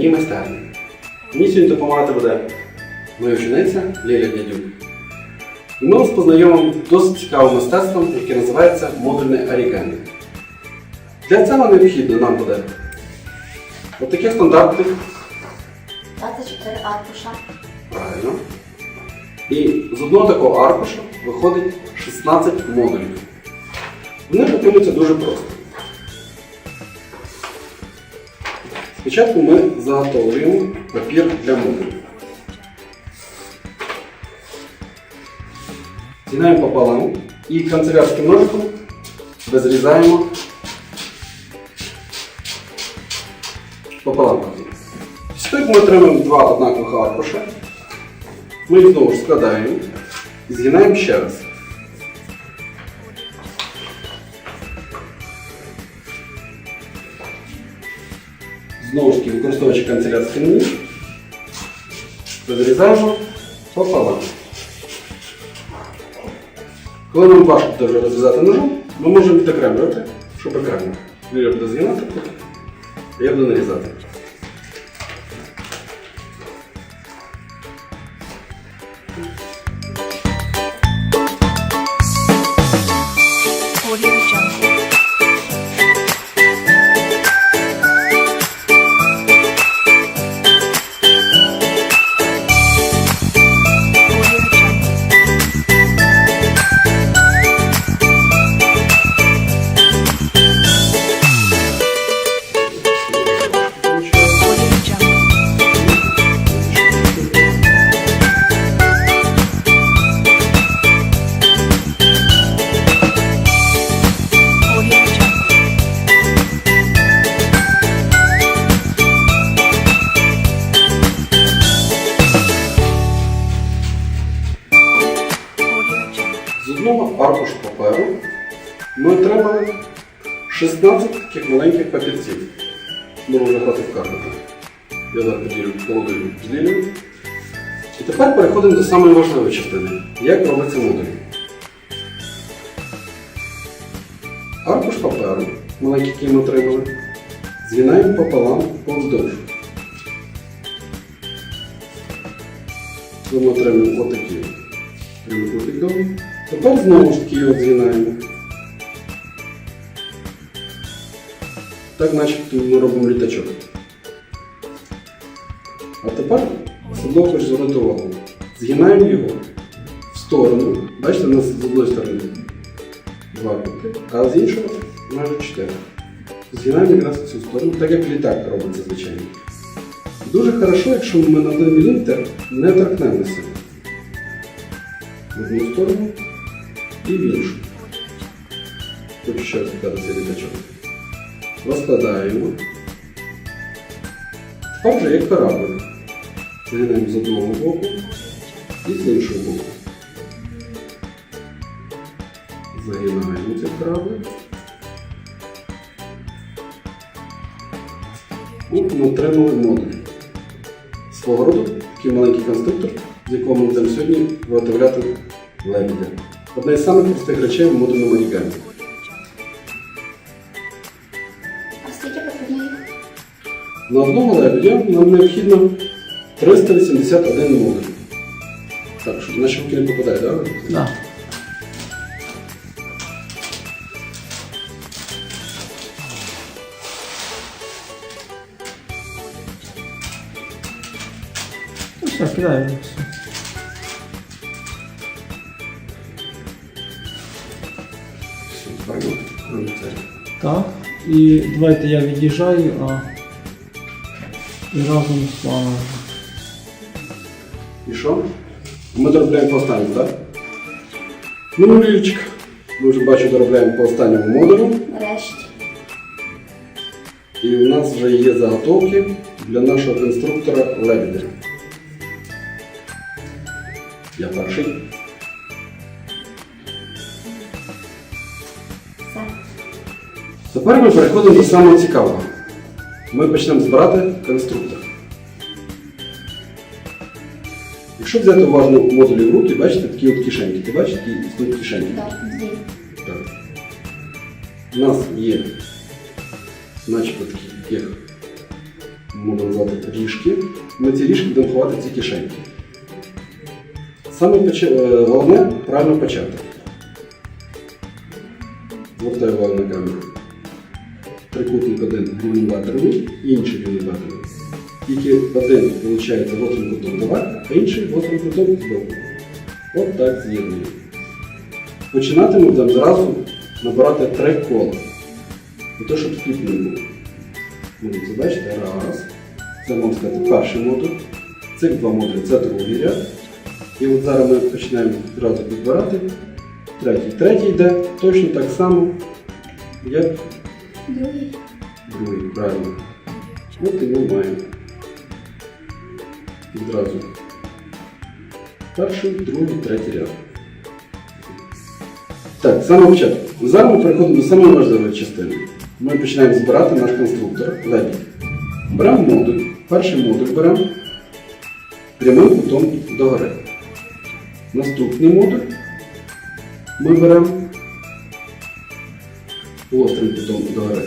чарівній майстерні. Мені сьогодні допомагати буде моя учениця Ліля Дядюк. І ми вас познайомимо досить цікавим мистецтвом, яке називається модульне орігамі. Для цього необхідно нам буде отаке стандартне 24 аркуша. Правильно. І з одного такого аркуша виходить 16 модулів. Вони виконуються дуже просто. Спочатку ми заготовлюємо папір для модулів. Згинаємо пополам і канцелярським ножиком розрізаємо пополам папір. Після ми отримаємо два однакових аркуша, ми їх знову ж складаємо і згинаємо ще раз. Знову ж таки, використовуючи канцелярський ніж, розрізаємо пополам. Коли нам важко добре розв'язати ножом, ми можемо відокремлювати, щоб екран. Ліля буде згинати, я буду нарізати. 16 таких маленьких папірців. Можна вже хватить вкарбити. Я зараз поділю з Лілею. І тепер переходимо до самої важливої частини. Як робиться модуль. Аркуш паперу, маленький, який ми отримали, згинаємо пополам повздовж. Ми отримаємо отакі прямокутник довгий. Тепер знову ж таки його згинаємо. Так начебто ми робимо літачок. А тепер особливо хочу звернути увагу. Згинаємо його в сторону. Бачите, у нас з одної сторони два кути, а з іншого майже чотири. Згинаємо якраз в цю сторону, так як літак робиться звичайно. Дуже хорошо, якщо ми на 1 мм не торкнемося в одну сторону і в іншу. Хочу ще раз літачок. Розкладаємо. Тепер вже як кораблик. Згинаємо з одного боку і з іншого боку. Загинаємо цей кораблик. От ми отримали модуль. Свого роду такий маленький конструктор, з якого ми будемо сьогодні виготовляти лебедя. Одна із самих простих речей в модульному орігамі. На одного лебедя нам необхідно 381 модуль. Так, щоб наші руки не попадають, так? Да. Ну все, кидай вже все. Все, правильно? Так. І давайте я від'їжджаю, а і разом з вами. І що? Ми доробляємо по останньому, так? Ну, Лілічка, ми вже бачу, доробляємо по останньому модулю. Нарешті. І у нас вже є заготовки для нашого конструктора лебедя. Я перший. Все. Тепер ми переходимо до самого цікавого. Ми почнемо збирати конструктор. Якщо взяти уважно модулі в руки, бачите такі от кишеньки. Ти бачиш, які існують кишеньки? Так, дві. Так. У нас є начебто таких таких можна назвати ріжки. Ми ці ріжки будемо ховати в ці кишеньки. Саме поча- е, головне правильно почати. Звертаю увагу на камеру. Трикутник один рівнобедрений, інший рівнобедрений. Тільки один виходить гострим кутом давати, а інший гострим кутом збоку. От так з'єднуємо. Починати ми зразу набирати три кола. Для того, щоб скіп не було. Дивіться, бачите, раз. Це можна сказати перший модуль. Цих два модулі це другий ряд. І от зараз ми починаємо одразу підбирати. Третій. Третій йде точно так само, як Другий. другий. Правильно. От і ми маємо. Відразу. Перший, другий, третій ряд. Так, саме початку. Зараз ми переходимо до самої важливої частини. Ми починаємо збирати наш конструктор лебідь. Беремо модуль. Перший модуль беремо прямим кутом догори. Наступний модуль ми беремо гострим кутом догори.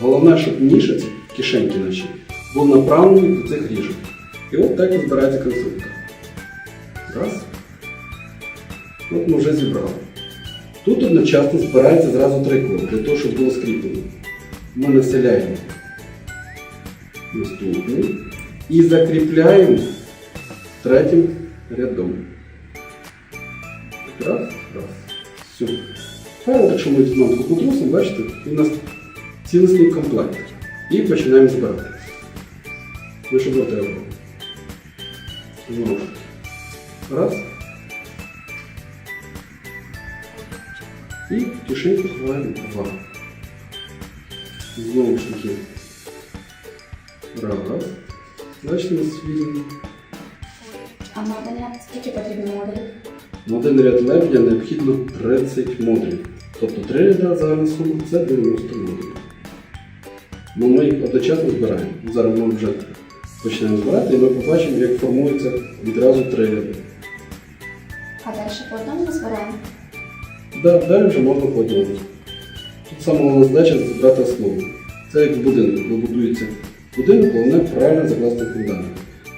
Головне, щоб ніша, ці кишеньки наші, був направлений до цих ріжок. І от так і збирається конструктор. Раз. От ми вже зібрали. Тут одночасно збирається зразу три кола, для того, щоб було скріплено. Ми населяємо наступний і закріпляємо третім рядом. Раз, раз. Все. Тепер, якщо ми візьмемо таку потрусимо, бачите, у нас цілісний комплект. І починаємо збирати. Що будете робити? Знову. Раз. І в кишеньку ховаємо два. Знову ж таки. Раз. Значить, у нас вільний. А один скільки потрібно модулів? На один ряд лебедя необхідно 30 модулів. Тобто 3 ряда загальна сума це 90 модулів. Ну, ми їх одночасно збираємо. Зараз ми вже почнемо збирати і ми побачимо, як формується відразу 3 ряди. А далі по одному збираємо? Да, далі вже можна по одному. Тут саме головна задача зібрати основу. Це як будинок, коли будується будинок, головне правильно закласти фундамент.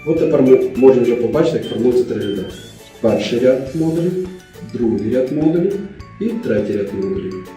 От тепер ми можемо вже побачити, як формуються три ряди. Перший ряд модулів, другий ряд модулів і третій ряд модулів.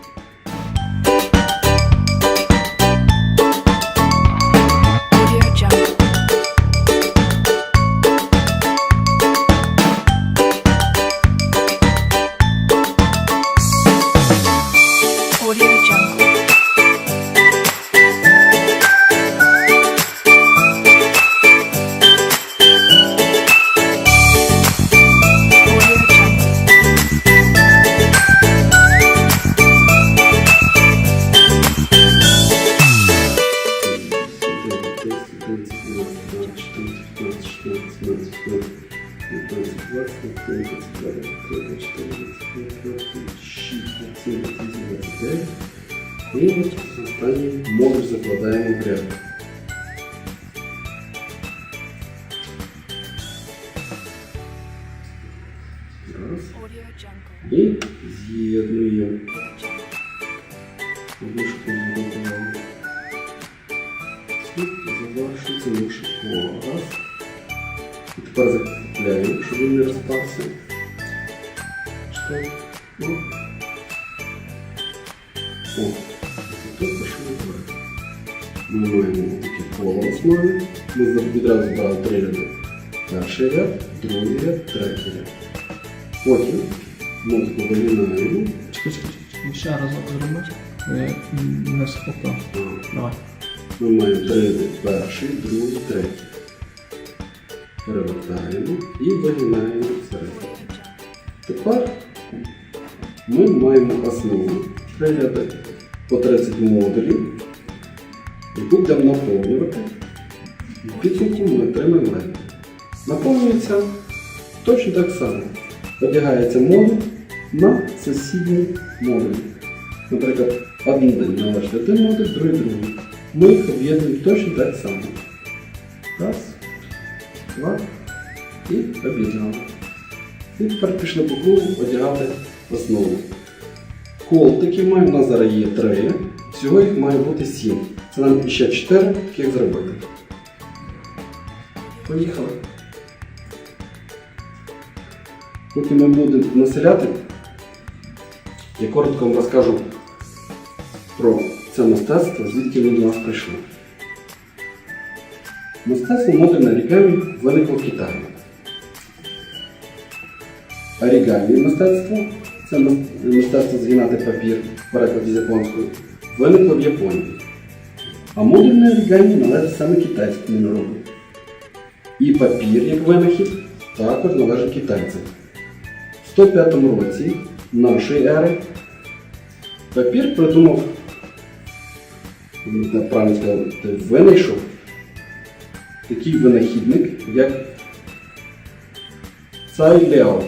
І з'єднуємо. Подушку зготували. І завершується наш коло. Раз. І тепер закріпляємо, щоб він не розпався. Чекай. О. О. Тут пішли вверх. Ми маємо таке коло в основі. Ми відразу брали три ряди. Перший ряд, другий ряд, третій ряд. Потім таку вигинаємо. Чекай, чекай, чекай. Ще разок зробити. Не схопив. Давай. Ми маємо три. Перший, другий, третій. Перевертаємо і вигинаємо всередину. Тепер ми маємо основу три ряди по 30 модулів, яку будемо наповнювати. В підсумку ми отримаємо. Наповнюється точно так само. Одягається модуль на сусідній модуль. Наприклад, один день належить один модуль, другий другий. Ми їх об'єднуємо точно так само. Раз, два і об'єднали. І тепер пішли по кругу одягати основу. Кол такі маємо, у нас зараз є три. Всього їх має бути сім. Це нам ще чотири, як зробити. Поїхали. Поки ми будемо населяти, я коротко вам розкажу про це мистецтво, звідки воно до нас прийшло. Мистецтво модульне орігамі виникло в Китаї. Орігамі мистецтво це мистецтво згинати папір в з японської, виникло в Японії. А модульне орігамі належить саме китайському народу. І папір, як винахід, також належить китайцям. В 105 році нашої ери папір придумав, правильно сказати, винайшов такий винахідник, як Цай Лео.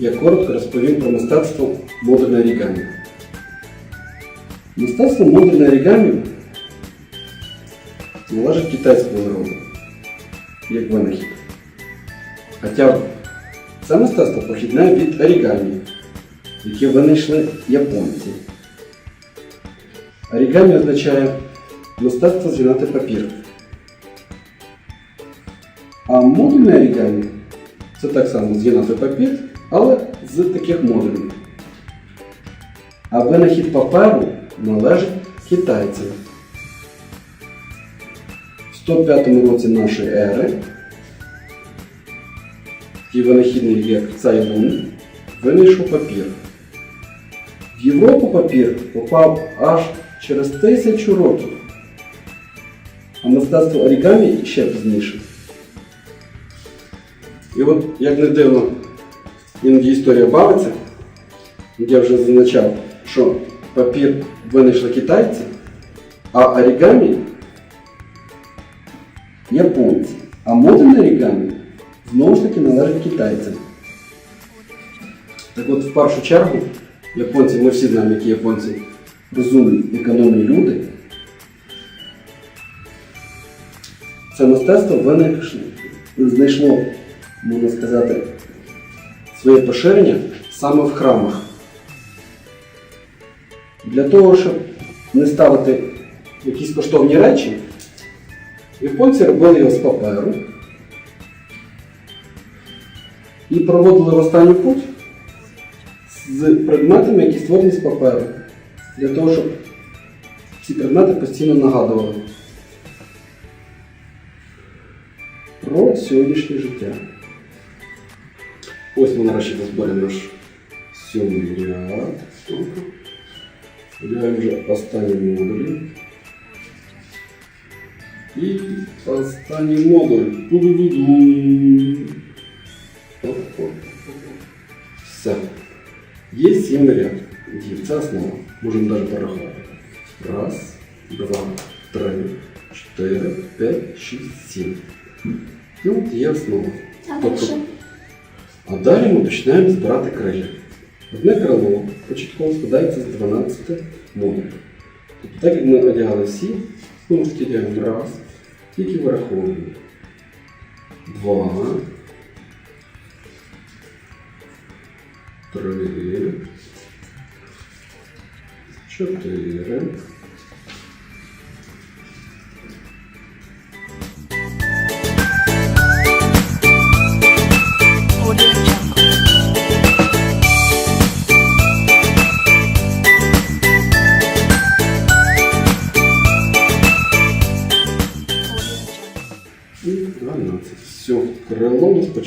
Я коротко розповім про мистецтво модульне орігамі. Мистецтво модульне орігамі належить китайському народу, як винахід. Хоча це мистецтво похідне від орігамі, яке винайшли японці. Орігамі означає мистецтво згинати папір. А модульне орігамі це так само згинати папір, але з таких модулів. А винахід паперу належить китайцям. В 105 році нашої ери такий винахідник як Цайдун винайшов папір. В Європу папір попав аж через тисячу років. А мистецтво орігамі ще пізніше. І от, як не дивно, іноді історія бавиться, я вже зазначав, що папір винайшли китайці, а орігамі японці. А модульне орігамі знову ж таки належить китайцям. Так от, в першу чергу, японці, ми всі знаємо, які японці розумні, економні люди. Це мистецтво винайшло, знайшло, можна сказати, своє поширення саме в храмах. Для того, щоб не ставити якісь коштовні речі, японці робили його з паперу і проводили в останню путь з предметами, які створені з паперу. Для того, щоб ці предмети постійно нагадували про сьогоднішнє життя. Ось ми нарешті розберемо наш сьомий ряд. Вдягаємо вже останні модулі. І останній модуль. Ту-ду-ду-ду. Оп-оп-оп-оп. Все. Є сім ряд. Дів. Це основа. Можемо навіть порахувати. Раз, два, три, чотири, п'ять, шість, сім. Ну, от є основа. А Тобто, дальше? а далі ми починаємо збирати крилля. Одне крило початково складається з 12 модулів. Тобто, так як ми одягали всі, ну, втіляємо раз, тільки вираховуємо. Два. Три. Чотири.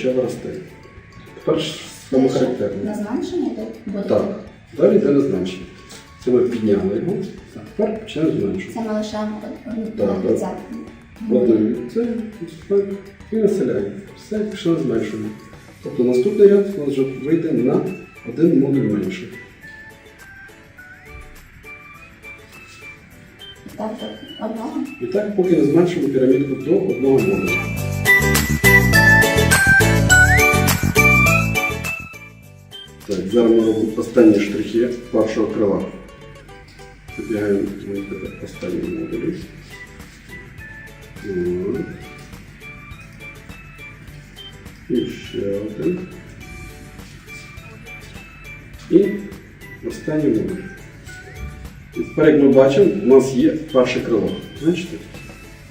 Почало рости. Тепер саме характерне. На зменшення буде? Так, далі йде на зменшення. Це ми підняли його, а тепер починаємо зменшувати. Це ми лишаємо Так. Це і населяємо. Все пішло зменшуємо. Тобто наступний ряд у нас вже вийде на один модуль менше. І так, поки не зменшимо пірамідку до одного модуля. зараз ми робимо останні штрихи першого крила. Вибігаємо на тепер останній модулі. Так. І ще один. І останній модуль. І тепер, як ми бачимо, у нас є перше крило. Бачите?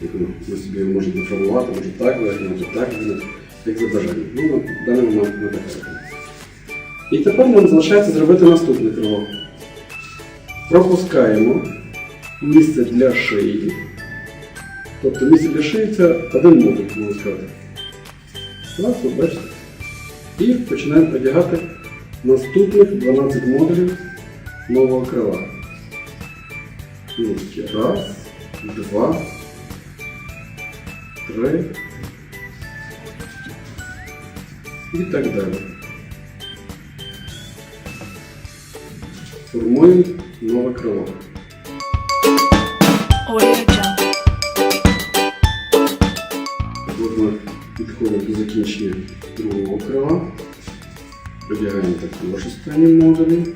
Як воно? Ми собі його можемо деформувати, може так виглядати, так виглядати, як за бажанням. Ну, на даний момент ми так робимо. І тепер нам залишається зробити наступне крило. Пропускаємо місце для шиї. Тобто місце для шиї це один модуль, можна сказати. Раз, от бачите. І починаємо одягати наступних 12 модулів нового крила. Раз, два, три. І так далі. Формуємо нове крило. От ми підходимо до закінчення другого крила. Одягаємо також останні модулі.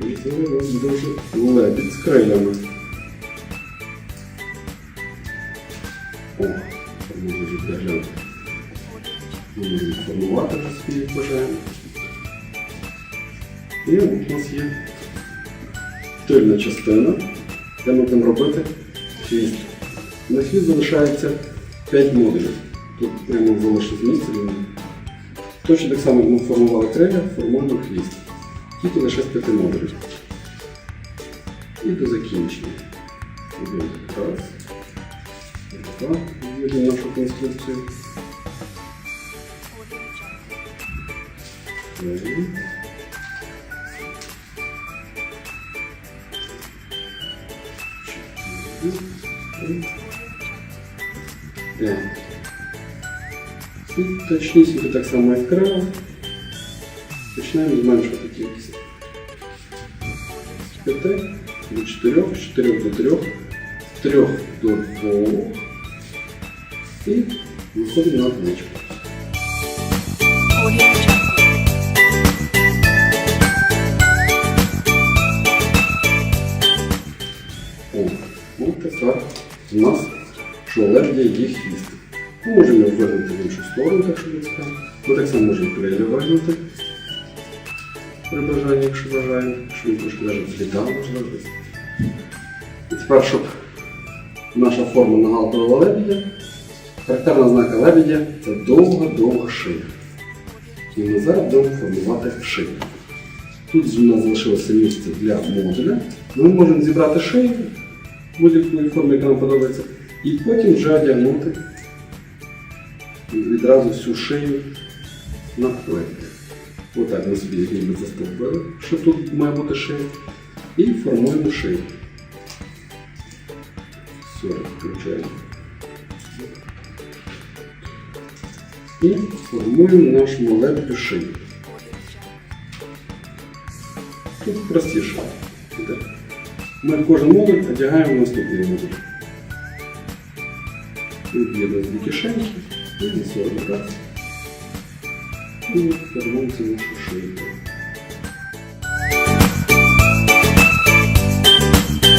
І це у нас вже лебідь з крилями. О, можна. Ми можемо формувати свої бажаємо. І у нас є тильна частина, де ми будемо робити хвіст. На хвіст залишається 5 модулів. Тут прямо залишить місце. він Точно так само, ми формували крилля, формуємо хвіст. Тільки лише з 5 модулів. І до закінчення. Раз. Два. Введемо нашу конструкцію. Три. Чотири. П'ять. І точнісінько так само як крила. Починаємо зменшувати кількість. З 5 до 4, з 4 до 3, з 3 до 2. І виходимо на одиничку. У нас шолеб'я є хвіст. Ми можемо його вигнути в іншу сторону, так що цікаво. Ми так само можемо крилля вигнути. При бажанні, якщо бажаємо, що він трошки навіть злітав, можна робити. І тепер, щоб наша форма нагадувала лебедя, характерна знака лебедя це довга-довга шия. І ми зараз будемо формувати шию. Тут у нас залишилося місце для модуля. Ми можемо зібрати шию будь-якої форми, яка нам подобається, і потім вже одягнути відразу всю шию на плеті. Отак ми собі ніби застовпили, що тут має бути шия. І формуємо шию. Все, включаємо. І формуємо нашу маленьку шию. Тут простіше. Іде. Ми кожен модуль одягаємо в наступний модуль. Тут є у нас дві кишеньки і засовуємо раз. І формуємо цю нашу шийку.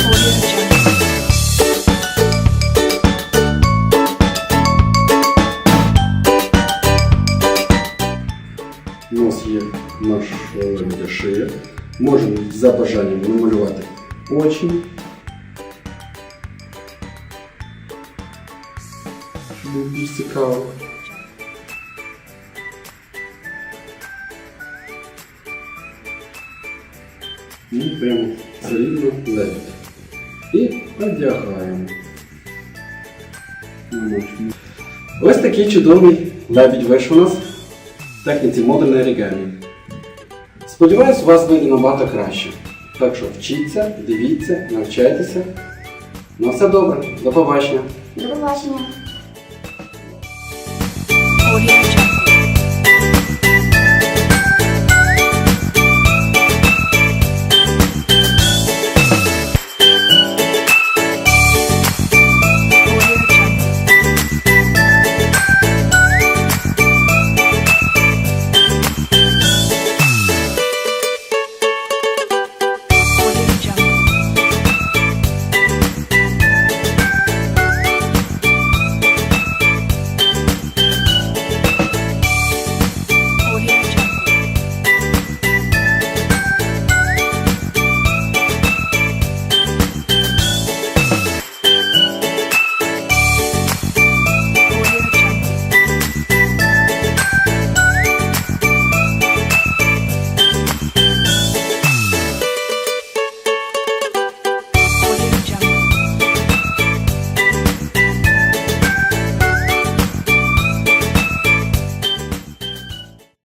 Audio Jungle. У нас є наш лебедя шия. Можемо за бажанням намалювати Очі. Щоб було більш цікаво. І прямо солідно лебедь. І одягаємо. Ось такий чудовий лебідь вийшов у нас в техніці модульної оригамі. Сподіваюсь, у вас вийде набагато краще. Так що вчіться, дивіться, навчайтеся. На все добре. До побачення. До побачення.